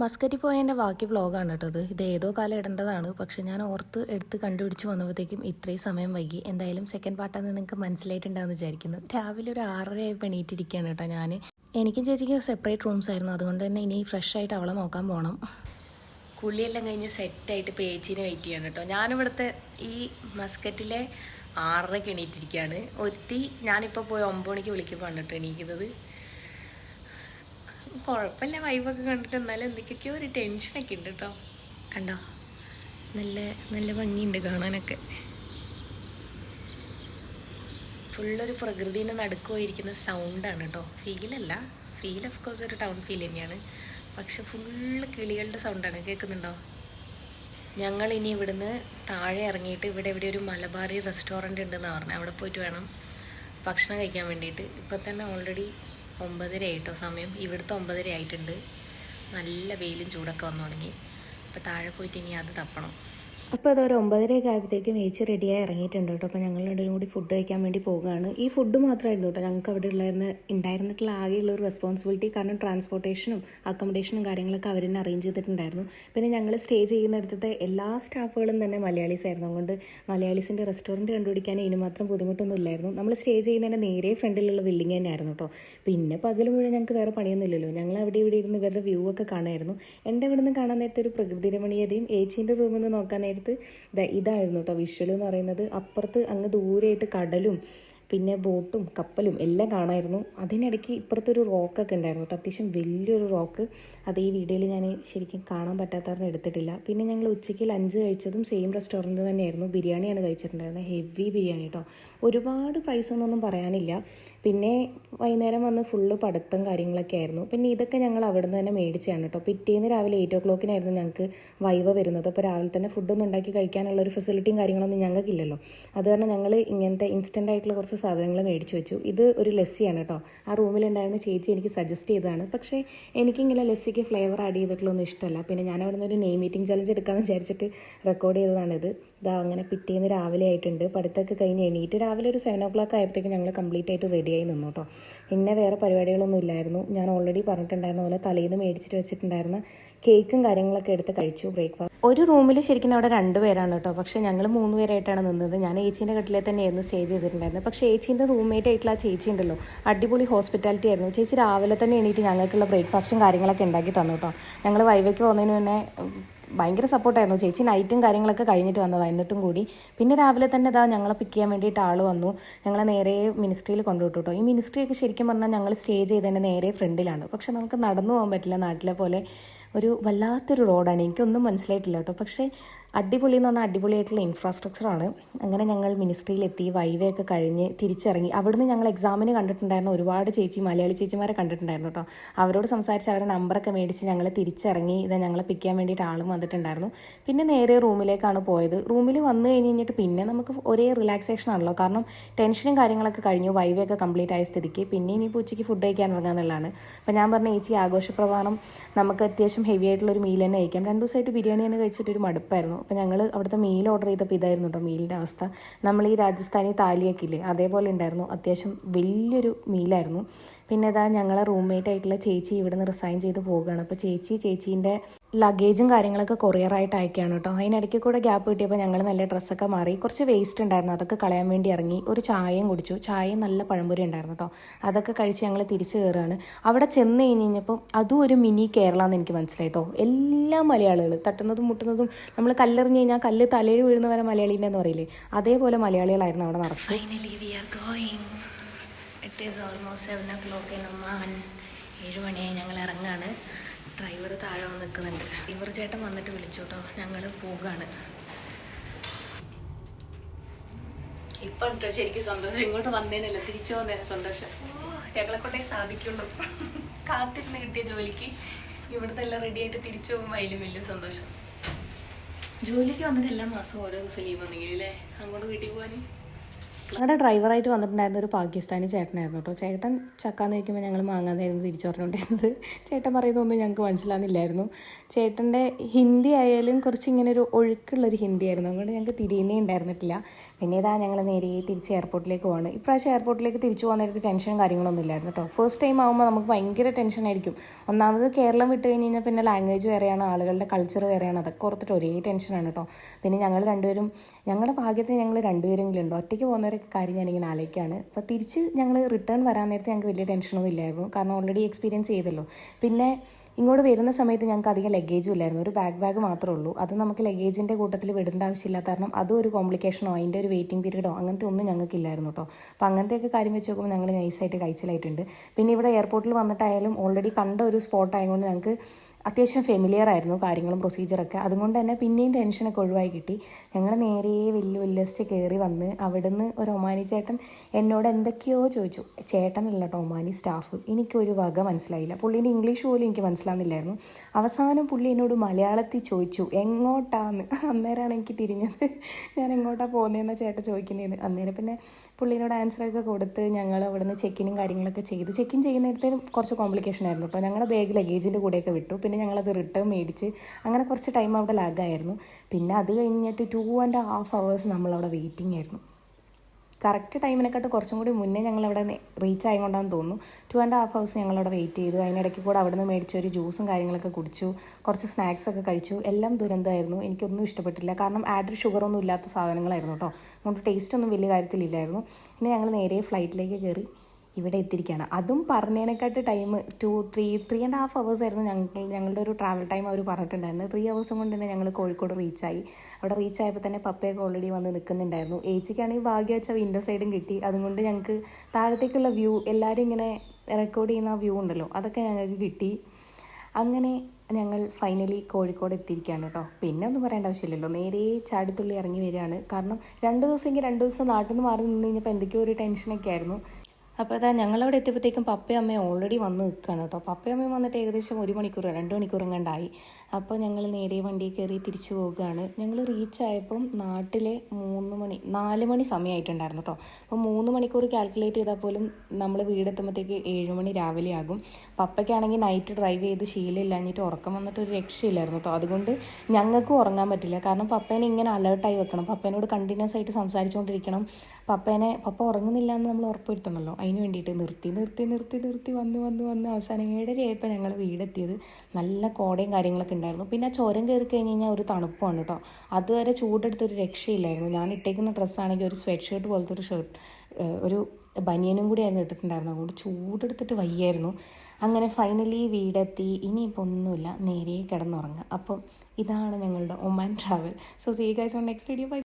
മസ്കറ്റിൽ പോയതിന്റെ ബാക്കി വ്ളോഗാണ് കേട്ടോ ഇത് ഏതോ കാലം ഇടേണ്ടതാണ്. പക്ഷെ ഞാൻ ഓർത്ത് എടുത്ത് കണ്ടുപിടിച്ച് വന്നപ്പോഴത്തേക്കും ഇത്രയും സമയം വൈകി. എന്തായാലും സെക്കൻഡ് പാർട്ടാണ് നിങ്ങൾക്ക് മനസ്സിലായിട്ടുണ്ടാകുമെന്ന് വിചാരിക്കുന്നു. രാവിലെ ഒരു ആറരയായി എണീറ്റിരിക്കുകയാണ് കേട്ടോ ഞാൻ എനിക്കും ചേച്ചിക്കും സെപ്പറേറ്റ് റൂംസ് ആയിരുന്നു. അതുകൊണ്ട് തന്നെ ഇനി ഫ്രഷ് ആയിട്ട് അവളെ നോക്കാൻ പോകണം കുളിയെല്ലാം കഴിഞ്ഞ് സെറ്റായിട്ട് പേച്ചിനെ വെയിറ്റ് ചെയ്യണം കേട്ടോ. ഞാനിവിടുത്തെ ഈ മസ്കറ്റിലെ ആറരയ്ക്ക് എണീറ്റിരിക്കുകയാണ്. ഒരുത്തി ഞാനിപ്പോൾ പോയി ഒമ്പത് മണിക്ക് വിളിക്കുമ്പോൾ കേട്ടോ എണീക്കുന്നത്. കുഴപ്പമില്ല വൈബൊക്കെ കണ്ടിട്ട് എന്നാലും എന്തൊക്കെയൊക്കെയോ ഒരു ടെൻഷനൊക്കെ ഉണ്ട് കേട്ടോ കണ്ടോ? നല്ല നല്ല ഭംഗിയുണ്ട് കാണാനൊക്കെ. ഫുള്ളൊരു പ്രകൃതിനെ നടുക്കുമായിരിക്കുന്ന സൗണ്ടാണ് കേട്ടോ ഫീലല്ല ഫീൽ ഓഫ് കോഴ്സ് ഒരു ടൗൺ ഫീൽ തന്നെയാണ്. പക്ഷെ ഫുള്ള് കിളികളുടെ സൗണ്ടാണ് കേൾക്കുന്നുണ്ടോ? ഞങ്ങൾ ഇനി ഇവിടുന്ന് താഴെ ഇറങ്ങിയിട്ട് ഇവിടെ ഇവിടെ ഒരു മലബാറി റെസ്റ്റോറന്റ് ഉണ്ടെന്ന് പറഞ്ഞു. അവിടെ പോയിട്ട് വേണം ഭക്ഷണം കഴിക്കാൻ വേണ്ടിയിട്ട്. ഇപ്പം തന്നെ ഓൾറെഡി ഒമ്പതര ആയിട്ടോ സമയം. ഇവിടുത്തെ ഒമ്പതര ആയിട്ടുണ്ട് നല്ല വെയിലും ചൂടൊക്കെ വന്നു തുടങ്ങി. അപ്പോൾ താഴെ പോയിട്ട് ഇനി അത് തപ്പണം. അപ്പോൾ അതൊരു ഒമ്പതരയൊക്കെ ആയപ്പോഴത്തേക്കും ഏച്ചി റെഡിയായി ഇറങ്ങിയിട്ടുണ്ട് കേട്ടോ. അപ്പോൾ ഞങ്ങൾ രണ്ടും കൂടി ഫുഡ് കഴിക്കാൻ വേണ്ടി പോവുകയാണ്. ഈ ഫുഡ് മാത്രമായിരുന്നു കേട്ടോ. ഞങ്ങൾക്ക് അവിടെ ഉള്ളായിരുന്ന ഉണ്ടായിരുന്നിട്ടുള്ള ആകെയുള്ള ഒരു റെസ്പോൺസിബിലിറ്റി കാരണം ട്രാൻസ്പോർട്ടേഷനും അക്കോമഡേഷനും കാര്യങ്ങളൊക്കെ അവർ തന്നെ അറേഞ്ച് ചെയ്തിട്ടുണ്ടായിരുന്നു. പിന്നെ ഞങ്ങൾ സ്റ്റേ ചെയ്യുന്നിടത്തെ എല്ലാ സ്റ്റാഫുകളും തന്നെ മലയാളീസ് ആയിരുന്നു. അതുകൊണ്ട് മലയാളീസിന്റെ റെസ്റ്റോറന്റ് കണ്ടുപിടിക്കാൻ ഇതിന് മാത്രം ബുദ്ധിമുട്ടൊന്നും ഇല്ലായിരുന്നു. നമ്മൾ സ്റ്റേ ചെയ്യുന്നതിന്റെ നേരെ ഫ്രണ്ടിലുള്ള ബിൽഡിംഗ് തന്നെയായിരുന്നു കേട്ടോ. പിന്നെ പകൽ മുഴുവൻ ഞങ്ങൾക്ക് വേറെ പണിയൊന്നുമില്ലല്ലോ. ഞങ്ങൾ അവിടെ ഇവിടെ ഇരുന്ന് ഇവരുടെ വ്യൂ ഒക്കെ കാണായിരുന്നു എന്റെ ഇവിടെ നിന്ന് കാണാൻ നേരത്തെ ഒരു പ്രകൃതി രമണീയതയും ഏച്ചീന്റെ റൂമിൽ നിന്ന് നോക്കാൻ നേരത്ത് ദാ ഇതായിരുന്നു കേട്ടോ വിഷ്വൽ എന്ന് പറയുന്നത്. അപ്പുറത്ത് അങ്ങ് ദൂരെയായിട്ട് കടലും പിന്നെ ബോട്ടും കപ്പലും എല്ലാം കാണായിരുന്നു. അതിനിടയ്ക്ക് ഇപ്പുറത്തൊരു റോക്കൊക്കെ ഉണ്ടായിരുന്നു കേട്ടോ. അത്യാവശ്യം വലിയൊരു റോക്ക്. അത് ഈ വീഡിയോയിൽ ഞാൻ ശരിക്കും കാണാൻ പറ്റാത്തവരുടെ എടുത്തിട്ടില്ല. പിന്നെ ഞങ്ങൾ ഉച്ചയ്ക്ക് ലഞ്ച് കഴിച്ചതും സെയിം റെസ്റ്റോറന്റ് തന്നെയായിരുന്നു. ബിരിയാണിയാണ് കഴിച്ചിട്ടുണ്ടായിരുന്നത്. ഹെവി ബിരിയാണി കേട്ടോ. ഒരുപാട് പ്രൈസ് ഒന്നും പറയാനില്ല. പിന്നെ വൈകുന്നേരം വന്ന് ഫുള്ള് പഠിത്തം കാര്യങ്ങളൊക്കെ ആയിരുന്നു. പിന്നെ ഇതൊക്കെ ഞങ്ങൾ അവിടെ നിന്ന് തന്നെ മേടിച്ചാണ് കേട്ടോ. പിറ്റേന്ന് രാവിലെ എയ്റ്റ് ഓ ക്ലോക്കിനായിരുന്നു ഞങ്ങൾക്ക് വൈവ വരുന്നത്. അപ്പോൾ രാവിലെ തന്നെ ഫുഡൊന്നും ഉണ്ടാക്കി കഴിക്കാനുള്ള ഒരു ഫെസിലിറ്റിയും കാര്യങ്ങളൊന്നും ഞങ്ങൾക്കില്ലല്ലോ. അത് കാരണം ഞങ്ങൾ ഇങ്ങനത്തെ ഇൻസ്റ്റന്റ് ആയിട്ടുള്ള കുറച്ച് സാധനങ്ങൾ മേടിച്ച് വെച്ചു. ഇത് ഒരു ലസ്സിയാണ് കേട്ടോ ആ റൂമിലുണ്ടായിരുന്ന ചേച്ചി എനിക്ക് സജസ്റ്റ് ചെയ്തതാണ്. പക്ഷേ എനിക്കിങ്ങനെ ലസ്സിക്ക് ഫ്ലേവർ ആഡ് ചെയ്തിട്ടുള്ളൊന്നും ഇഷ്ടമല്ല. പിന്നെ ഞാൻ അവിടെ നിന്ന് ഒരു നെയ് മീറ്റിംഗ് ചലഞ്ച് എടുക്കാമെന്ന് വിചാരിച്ചിട്ട് റെക്കോർഡ് ചെയ്തതാണിത്. ഇതാ അങ്ങനെ പിറ്റേന്ന് രാവിലെ ആയിട്ടുണ്ട്. പഠിത്തമൊക്കെ കഴിഞ്ഞ് എണീറ്റ് രാവിലെ ഒരു സെവൻ ഓ ക്ലോക്ക് ആയപ്പോഴത്തേക്കും ഞങ്ങൾ കംപ്ലീറ്റ് ആയിട്ട് റെഡിയായി നിന്നു കേട്ടോ പിന്നെ വേറെ പരിപാടികളൊന്നും ഇല്ലായിരുന്നു. ഞാൻ ഓൾറെഡി പറഞ്ഞിട്ടുണ്ടായിരുന്ന പോലെ തലേന്ന് മേടിച്ചിട്ട് വെച്ചിട്ടുണ്ടായിരുന്ന കേക്കും കാര്യങ്ങളൊക്കെ എടുത്ത് കഴിച്ചു ബ്രേക്ക്ഫാസ്റ്റ് ഒരു റൂമിൽ ശരിക്കും അവിടെ രണ്ട് പേരാണ് കേട്ടോ പക്ഷേ ഞങ്ങൾ മൂന്ന് പേരായിട്ടാണ് നിന്നത്. ഞാൻ ഏച്ചീന്റെ കട്ടിലെ തന്നെയായിരുന്നു സ്റ്റേ ചെയ്തിട്ടുണ്ടായിരുന്നത്. പക്ഷേ ഏച്ചീന്റെ റൂംമേറ്റ് ആയിട്ടുള്ള ആ ചേച്ചി ഉണ്ടല്ലോ അടിപൊളി ഹോസ്പിറ്റാലിറ്റി ആയിരുന്നു. ചേച്ചി രാവിലെ തന്നെ എണീറ്റ് ഞങ്ങൾക്കുള്ള ബ്രേക്ക്ഫാസ്റ്റും കാര്യങ്ങളൊക്കെ ഉണ്ടാക്കി തന്നു കേട്ടോ ഞങ്ങൾ വൈവയ്ക്ക് പോകുന്നതിന് മുന്നേ ഭയങ്കര സപ്പോർട്ടായിരുന്നു. ചേച്ചി നൈറ്റും കാര്യങ്ങളൊക്കെ കഴിഞ്ഞിട്ട് വന്നതാണ് എന്നിട്ടും കൂടി. പിന്നെ രാവിലെ തന്നെ ഇതാ ഞങ്ങളെ പിക്ക് ചെയ്യാൻ വേണ്ടിയിട്ട് ആൾ വന്നു. ഞങ്ങളെ നേരെ മിനിസ്ട്രിയിൽ കൊണ്ടുവിട്ടു ഈ മിനിസ്ട്രിയൊക്കെ ശരിക്കും പറഞ്ഞാൽ ഞങ്ങൾ സ്റ്റേ ചെയ്തതിന്റെ നേരെ ഫ്രണ്ടിലാണ് പക്ഷെ നമുക്ക് നടന്നു പോകാൻ പറ്റില്ല. നാട്ടിലെ പോലെ ഒരു വല്ലാത്തൊരു റോഡാണ് എനിക്കൊന്നും മനസ്സിലായിട്ടില്ല കേട്ടോ. പക്ഷേ അടിപൊളി എന്ന് പറഞ്ഞാൽ അടിപൊളിയായിട്ടുള്ള ഇൻഫ്രാസ്ട്രക്ചറാണ് അങ്ങനെ ഞങ്ങൾ മിനിസ്ട്രിയിലെത്തി വൈവയൊക്കെ കഴിഞ്ഞ് തിരിച്ചിറങ്ങി. അവിടുന്ന് ഞങ്ങൾ എക്സാമിന് കണ്ടിട്ടുണ്ടായിരുന്നു. ഒരുപാട് ചേച്ചി മലയാളി ചേച്ചിമാരെ കണ്ടിട്ടുണ്ടായിരുന്നു കേട്ടോ. അവരോട് സംസാരിച്ച് അവരുടെ നമ്പറൊക്കെ മേടിച്ച് ഞങ്ങൾ തിരിച്ചിറങ്ങി ഇത് ഞങ്ങളെ പിക്ക് ചെയ്യാൻ വേണ്ടിയിട്ട് ആളും വന്നിട്ടുണ്ടായിരുന്നു. പിന്നെ നേരെ റൂമിലേക്കാണ് പോയത്. റൂമിൽ വന്നു കഴിഞ്ഞ് കഴിഞ്ഞിട്ട് പിന്നെ നമുക്ക് ഒരേ റിലാക്സേഷൻ ആണല്ലോ. കാരണം ടെൻഷനും കാര്യങ്ങളൊക്കെ കഴിഞ്ഞു. വൈവയൊക്കെ കംപ്ലീറ്റ് ആയ സ്ഥിതിക്ക്. പിന്നെ ഇനിയിപ്പോൾ ഉച്ചയ്ക്ക് ഫുഡ് കഴിക്കാൻ ഇറങ്ങാന്നുള്ളതാണ് അപ്പോൾ ഞാൻ പറഞ്ഞ ചേച്ചി ആഘോഷപ്രവാഹം നമുക്ക് അത്യാവശ്യം ഹെവി ആയിട്ടുള്ള ഒരു മീൽ തന്നെ കഴിക്കാം. രണ്ട് ദിവസമായിട്ട് ബിരിയാണി തന്നെ കഴിച്ചിട്ട് ഒരു മടുപ്പായിരുന്നു. അപ്പോൾ ഞങ്ങൾ അവിടുത്തെ മീൽ ഓർഡർ ചെയ്തപ്പോൾ ഇതായിരുന്നു കേട്ടോ മീലിന്റെ അവസ്ഥ. നമ്മൾ ഈ രാജസ്ഥാനി താലിയാക്കില്ലേ അതേപോലെ ഉണ്ടായിരുന്നു. അത്യാവശ്യം വലിയൊരു മീലായിരുന്നു പിന്നെ ഇതാ ഞങ്ങളെ റൂംമേറ്റ് ആയിട്ടുള്ള ചേച്ചി ഇവിടുന്ന് റിസൈൻ ചെയ്ത് പോവുകയാണ്. അപ്പോൾ ചേച്ചി ചേച്ചീന്റെ ലഗേജും കാര്യങ്ങളൊക്കെ കൊറിയറായിട്ട് അയക്കുകയാണ് കേട്ടോ. അതിനിടയ്ക്ക് കൂടെ ഗ്യാപ്പ് കിട്ടിയപ്പോൾ ഞങ്ങൾ നല്ല ഡ്രസ്സൊക്കെ മാറി. കുറച്ച് വേസ്റ്റ് ഉണ്ടായിരുന്നു. അതൊക്കെ കളയാൻ വേണ്ടി ഇറങ്ങി. ഒരു ചായയും കുടിച്ചു. ചായയും നല്ല പഴംപൊരി ഉണ്ടായിരുന്നു കേട്ടോ. അതൊക്കെ കഴിച്ച് ഞങ്ങൾ തിരിച്ചു കയറുകയാണ്. അവിടെ ചെന്ന് കഴിഞ്ഞ് കഴിഞ്ഞപ്പോൾ അതും ഒരു മിനി കേരള എന്ന് എനിക്ക് മനസ്സിലായി കേട്ടോ. എല്ലാ മലയാളികൾ തട്ടുന്നതും മുട്ടുന്നതും നമ്മൾ കല്ലെറിഞ്ഞ് കഴിഞ്ഞാൽ കല്ല് തലയിൽ വീഴുന്നവരെ മലയാളീന്റെ എന്ന് പറയില്ലേ? അതേപോലെ മലയാളികളായിരുന്നു അവിടെ ഗോയിങ് ഇറ്റ് ഈസ് ഏഴ് മണിയായി ഞങ്ങൾ ഇറങ്ങാണ്. ഡ്രൈവർ താഴെ വന്ന് നിൽക്കുന്നുണ്ട്. ഡ്രൈവർ ചേട്ടൻ വന്നിട്ട് വിളിച്ചു കേട്ടോ ഞങ്ങൾ പോകാണ്. ഇപ്പം കേട്ടോ ശരിക്കും സന്തോഷം. ഇങ്ങോട്ട് വന്നേനല്ല? തിരിച്ചു വന്നേനെ സന്തോഷം. ഞങ്ങളെ കൊണ്ടേ സാധിക്കുള്ളൂ. കാത്തിരുന്ന് കിട്ടിയ ജോലിക്ക് ഇവിടുത്തെ എല്ലാം റെഡി ആയിട്ട് തിരിച്ചു പോകുമ്പോൾ അതിലും വലിയ സന്തോഷം. ജോലിക്ക് വന്നിട്ട് എല്ലാ മാസവും ഓരോ ദിവസം ലീവ് വന്നെങ്കിൽ അല്ലേ അങ്ങോട്ട് വീട്ടിൽ പോകാൻ ഞങ്ങളുടെ ഡ്രൈവറായിട്ട് വന്നിട്ടുണ്ടായിരുന്ന ഒരു പാകിസ്ഥാനി ചേട്ടനായിരുന്നു കേട്ടോ. ചേട്ടൻ ചക്കാന്ന് വയ്ക്കുമ്പോൾ ഞങ്ങൾ മാങ്ങാന്നായിരുന്നു തിരിച്ചു പറഞ്ഞുകൊണ്ടിരുന്നത് ചേട്ടൻ പറയുന്നതൊന്നും ഞങ്ങൾക്ക് മനസ്സിലാകുന്നില്ലായിരുന്നു ചേട്ടന്റെ ഹിന്ദി ആയാലും കുറച്ച് ഇങ്ങനെ ഒരു ഒഴുക്കുള്ളൊരു ഹിന്ദി ആയിരുന്നു. അതുകൊണ്ട് ഞങ്ങൾക്ക് തിരിയുന്നേ ഉണ്ടായിരുന്നിട്ടില്ല. പിന്നെ ഇതാ ഞങ്ങൾ നേരെ തിരിച്ച് എയർപോർട്ടിലേക്ക് പോകണം ഇപ്രാവശ്യം എയർപോർട്ടിലേക്ക് തിരിച്ചു പോകാൻ നേരത്തെ ടെൻഷനും കാര്യങ്ങളൊന്നും ഇല്ലായിരുന്നു കേട്ടോ. ഫസ്റ്റ് ടൈം ആകുമ്പോൾ നമുക്ക് ഭയങ്കര ടെൻഷനായിരിക്കും ഒന്നാമത് കേരളം വിട്ട് കഴിഞ്ഞ് കഴിഞ്ഞാൽ പിന്നെ ലാംഗ്വേജ് വേറെയാണ് ആളുകളുടെ കൾച്ചർ വേറെയാണ്. അതൊക്കെ ഓർത്തിട്ട് ഒരേ ടെൻഷനാണ് കേട്ടോ. പിന്നെ ഞങ്ങൾ രണ്ടുപേരും ഞങ്ങളുടെ ഭാഗ്യത്തിന് ഞങ്ങൾ രണ്ടുപേരെങ്കിലും ഉണ്ട്. ഒറ്റയ്ക്ക് പോകുന്നവരൊക്കെ കാര്യം ഞാനിങ്ങനെ ആലോചിക്കുകയാണ്. അപ്പോൾ തിരിച്ച് ഞങ്ങൾ റിട്ടേൺ വരാൻ നേരത്തെ ഞങ്ങൾക്ക് വലിയ ടെൻഷനൊന്നും ഇല്ലായിരുന്നു. കാരണം ഓൾറെഡി എക്സ്പീരിയൻസ് ചെയ്തല്ലോ. പിന്നെ ഇങ്ങോട്ട് വരുന്ന സമയത്ത് ഞങ്ങൾക്ക് അധികം ലഗേജും ഇല്ലായിരുന്നു. ഒരു ബാഗ് ബാഗ് മാത്രമേ ഉള്ളൂ. അത് നമുക്ക് ലഗേജിന്റെ കൂട്ടത്തിൽ വിടേണ്ട ആവശ്യമില്ല കാരണം അതും ഒരു കോംപ്ലിക്കേഷനോ അതിന്റെ ഒരു വെയിറ്റിംഗ് പീരീഡോ അങ്ങനത്തെ ഒന്നും ഞങ്ങൾക്ക് ഇല്ലായിരുന്നു കേട്ടോ. അപ്പോൾ അങ്ങനത്തെയൊക്കെ കാര്യം വെച്ച് നോക്കുമ്പോൾ ഞങ്ങൾ നൈസായിട്ട് കഴിച്ചിലായിട്ടുണ്ട്. പിന്നെ ഇവിടെ എയർപോർട്ടിൽ വന്നിട്ടായാലും ഓൾറെഡി കണ്ട ഒരു സ്പോട്ട് ആയതുകൊണ്ട് ഞങ്ങൾക്ക് അത്യാവശ്യം ഫെമിലിയർ ആയിരുന്നു കാര്യങ്ങളും പ്രൊസീജിയറൊക്കെ അതുകൊണ്ട് തന്നെ പിന്നെയും ടെൻഷനൊക്കെ ഒഴിവായി കിട്ടി. ഞങ്ങൾ നേരെ വലിയ ഉല്ലസിച്ച് കയറി വന്ന് അവിടുന്ന് ഒരു ഒമാനി ചേട്ടൻ എന്നോട് എന്തൊക്കെയോ ചോദിച്ചു. ചേട്ടനല്ല കേട്ടോ ഒമാനി സ്റ്റാഫ് എനിക്കൊരു വക മനസ്സിലായില്ല. പുള്ളീന്റെ ഇംഗ്ലീഷ് പോലും എനിക്ക് മനസ്സിലാകുന്നില്ലായിരുന്നു അവസാനം പുള്ളി എന്നോട് മലയാളത്തിൽ ചോദിച്ചു എങ്ങോട്ടാന്ന്? അന്നേരമാണ് എനിക്ക് തിരിഞ്ഞത്. ഞാൻ എങ്ങോട്ടാണ് പോകുന്നതെന്ന് ചേട്ടൻ ചോദിക്കുന്നതെന്ന് അന്നേരം പിന്നെ പുള്ളീനോട് ആൻസറൊക്കെ കൊടുത്ത് ഞങ്ങൾ അവിടുന്ന് ചെക്കിനും കാര്യങ്ങളൊക്കെ ചെയ്ത്. ചെക്കിൻ ചെയ്യുന്നിടത്തേനും കുറച്ച് കോംപ്ലിക്കേഷൻ ആയിരുന്നു കേട്ടോ ഞങ്ങളുടെ ബാഗ് ലഗേജിന്റെ കൂടെയൊക്കെ വിട്ടു. പിന്നെ ഞങ്ങളത് റിട്ടേൺ മേടിച്ച് അങ്ങനെ കുറച്ച് ടൈം അവിടെ ലാഗായിരുന്നു പിന്നെ അത് കഴിഞ്ഞിട്ട് ടു ആൻഡ് ഹാഫ് അവേഴ്സ് നമ്മളവിടെ വെയിറ്റിംഗ് ആയിരുന്നു. കറക്റ്റ് ടൈമിനെക്കാട്ട് കുറച്ചും കൂടി മുന്നേ ഞങ്ങളവിടെ റീച്ച് ആയതുകൊണ്ടാന്ന് തോന്നുന്നു. ടു ആൻഡ് ഹാഫ് ഹവേഴ്സ് ഞങ്ങളവിടെ വെയിറ്റ് ചെയ്തു. അതിനിടയ്ക്ക് കൂടെ അവിടെ നിന്ന് മേടിച്ച ഒരു ജ്യൂസും കാര്യങ്ങളൊക്കെ കുടിച്ചു. കുറച്ച് സ്നാക്സ് ഒക്കെ കഴിച്ചു. എല്ലാം ദുരന്തമായിരുന്നു. എനിക്കൊന്നും ഇഷ്ടപ്പെട്ടില്ല. കാരണം ആഡ് ഷുഗറൊന്നും ഇല്ലാത്ത സാധനങ്ങളായിരുന്നു കേട്ടോ. അതുകൊണ്ട് ടേസ്റ്റ് ഒന്നും വലിയ കാര്യത്തിലില്ലായിരുന്നു. പിന്നെ ഞങ്ങൾ നേരെ ഫ്ലൈറ്റിലേക്ക് കയറി ഇവിടെ എത്തിയിരിക്കുകയാണ്. അതും പറഞ്ഞതിനെക്കാട്ട് time two three three and half hours ആയിരുന്നു ഞങ്ങൾ ഞങ്ങളുടെ ഒരു ട്രാവൽ ടൈം അവർ പറഞ്ഞിട്ടുണ്ടായിരുന്നു. ത്രീ അവേഴ്സും കൊണ്ട് തന്നെ ഞങ്ങൾ കോഴിക്കോട് റീച്ചായി അവിടെ റീച്ച് ആയപ്പോൾ തന്നെ പപ്പയൊക്കെ ഓൾറെഡി വന്ന് നിൽക്കുന്നുണ്ടായിരുന്നു ഏച്ചിക്കാണെങ്കിൽ ഭാഗ്യം വെച്ചാൽ വിൻഡോ സൈഡും കിട്ടി. അതുകൊണ്ട് ഞങ്ങൾക്ക് താഴത്തേക്കുള്ള വ്യൂ എല്ലാവരും ഇങ്ങനെ റെക്കോർഡ് ചെയ്യുന്ന വ്യൂ ഉണ്ടല്ലോ അതൊക്കെ ഞങ്ങൾക്ക് കിട്ടി. അങ്ങനെ ഞങ്ങൾ ഫൈനലി കോഴിക്കോട് എത്തിയിരിക്കുകയാണ് കേട്ടോ. പിന്നെ ഒന്നും പറയേണ്ട ആവശ്യമില്ലല്ലോ. നേരെ ചാടിത്തുള്ളി ഇറങ്ങി വരികയാണ്. കാരണം രണ്ട് ദിവസമെങ്കിൽ രണ്ട് ദിവസം നാട്ടിൽ നിന്ന് മാറി നിന്ന് കഴിഞ്ഞപ്പോൾ എന്തൊക്കെയോ ഒരു ടെൻഷനൊക്കെ ആയിരുന്നു. അപ്പോൾ അതാ ഞങ്ങളവിടെ എത്തിയപ്പോഴത്തേക്കും പപ്പയും അമ്മയും ഓൾറെഡി വന്ന് നിൽക്കുകയാണ് കേട്ടോ. പപ്പയും അമ്മയും വന്നിട്ട് ഏകദേശം ഒരു മണിക്കൂർ രണ്ട് മണിക്കൂർ എങ്ങാണ്ടായി. അപ്പോൾ ഞങ്ങൾ നേരെ വണ്ടി കയറി തിരിച്ചു പോവുകയാണ്. ഞങ്ങൾ റീച്ച് ആയപ്പം നാട്ടിലെ മൂന്ന് മണി നാല് മണി സമയമായിട്ടുണ്ടായിരുന്നു കേട്ടോ. അപ്പോൾ മൂന്ന് മണിക്കൂർ കാൽക്കുലേറ്റ് ചെയ്താൽ പോലും നമ്മൾ വീടെത്തുമ്പോഴത്തേക്ക് ഏഴ് മണി രാവിലെ ആകും. പപ്പയ്ക്കാണെങ്കിൽ നൈറ്റ് ഡ്രൈവ് ചെയ്ത് ശീലമില്ലാഞ്ഞിട്ട് ഉറക്കം വന്നിട്ട് ഒരു രക്ഷയില്ലായിരുന്നു കേട്ടോ. അതുകൊണ്ട് ഞങ്ങൾക്കും ഉറങ്ങാൻ പറ്റില്ല. കാരണം പപ്പേനെ ഇങ്ങനെ അലേർട്ടായി വെക്കണം. പപ്പേനോട് കണ്ടിന്യൂസ് ആയിട്ട് സംസാരിച്ചുകൊണ്ടിരിക്കണം പപ്പേനെ പപ്പ ഉറങ്ങുന്നില്ല എന്ന് നമ്മൾ ഉറപ്പ് ഉറപ്പുവരുത്തണമല്ലോ. അതിന് വേണ്ടിയിട്ട് നിർത്തി നിർത്തി നിർത്തി നിർത്തി വന്ന് വന്ന് വന്ന് അവസാനം ഏഴരയായപ്പോൾ ഞങ്ങൾ വീടെത്തിയത്. നല്ല കോടയും കാര്യങ്ങളൊക്കെ ഉണ്ടായിരുന്നു. പിന്നെ ആ ചോരം കയറി കഴിഞ്ഞ് കഴിഞ്ഞാൽ ഒരു തണുപ്പാണ് കേട്ടോ. അതുവരെ ചൂടെടുത്തൊരു രക്ഷയില്ലായിരുന്നു. ഞാൻ ഇട്ടേക്കുന്ന ഡ്രസ്സാണെങ്കിൽ ഒരു സ്വെറ്റ് ഷർട്ട് പോലത്തെ ഒരു ഷർട്ട് ഒരു ബനിയനും കൂടി ആയിരുന്നു ഇട്ടിട്ടുണ്ടായിരുന്നു അതുകൊണ്ട് ചൂടെടുത്തിട്ട് വയ്യായിരുന്നു. അങ്ങനെ ഫൈനലി വീടെത്തി. ഇനിയിപ്പോൾ ഒന്നുമില്ല. നേരെ കിടന്നുറങ്ങുക അപ്പം ഇതാണ് ഞങ്ങളുടെ Oman travel so see guys on next video bye